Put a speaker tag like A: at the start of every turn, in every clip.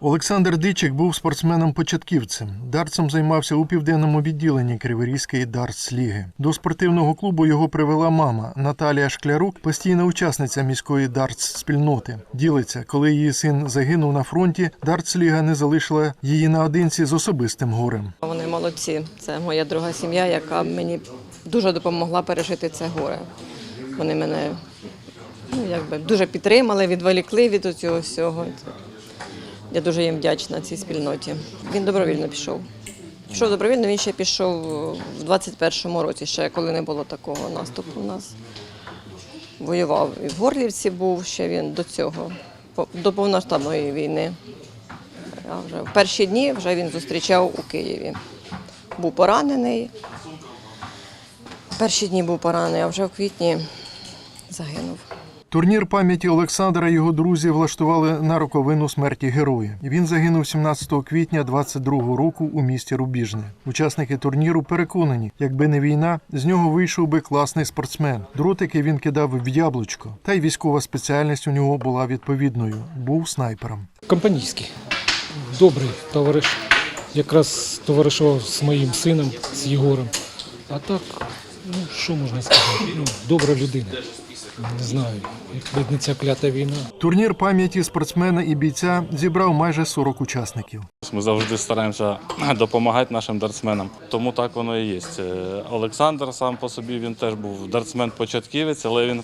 A: Олександр Дичик був спортсменом-початківцем. Дартсом займався у південному відділенні Криворізької дартс-ліги. До спортивного клубу його привела мама Наталія Шклярук, постійна учасниця міської дартс-спільноти. Ділиться, коли її син загинув на фронті, дартс-ліга не залишила її наодинці з особистим горем.
B: Вони молодці. Це моя друга сім'я, яка мені дуже допомогла пережити це горе. Вони мене ну, якби, дуже підтримали, відволікли від цього всього. Я дуже їм вдячна цій спільноті. Він добровільно пішов. Пішов добровільно, він ще пішов в 21-му році, ще коли не було такого наступу у нас. Воював і в Горлівці був ще він до цього, до повноштабної війни. А вже в перші дні вже він зустрічав у Києві. Був поранений. Перші дні був поранений, а вже в квітні загинув.
A: Турнір пам'яті Олександра і його друзі влаштували на роковину смерті героя. Він загинув 17 квітня 22 року у місті Рубіжне. Учасники турніру переконані, якби не війна, з нього вийшов би класний спортсмен. Дротики він кидав в яблучко, та й військова спеціальність у нього була відповідною. Був снайпером.
C: Компанійський, добрий товариш. Якраз товаришував з моїм сином, з Єгорем. А так, ну що можна сказати? Ну, добра людина. Не знаю, як не ця клята війна.
A: Турнір пам'яті спортсмена і бійця зібрав майже 40 учасників.
D: Ми завжди стараємося допомагати нашим дартсменам. Тому так воно і є. Е, Олександр сам по собі він теж був дартсмен-початківець, але він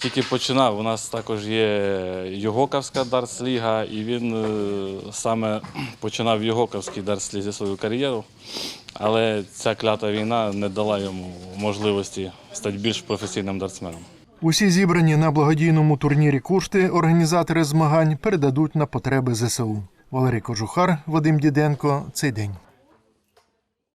D: тільки починав. У нас також є Йогоковська дартсліга, і він е, саме починав в Йогоковській дартслізі свою кар'єру. Але ця клята війна не дала йому можливості стати більш професійним дартсменом.
A: Усі зібрані на благодійному турнірі кошти організатори змагань передадуть на потреби ЗСУ. Валерій Кожухар, Вадим Діденко. Цей день.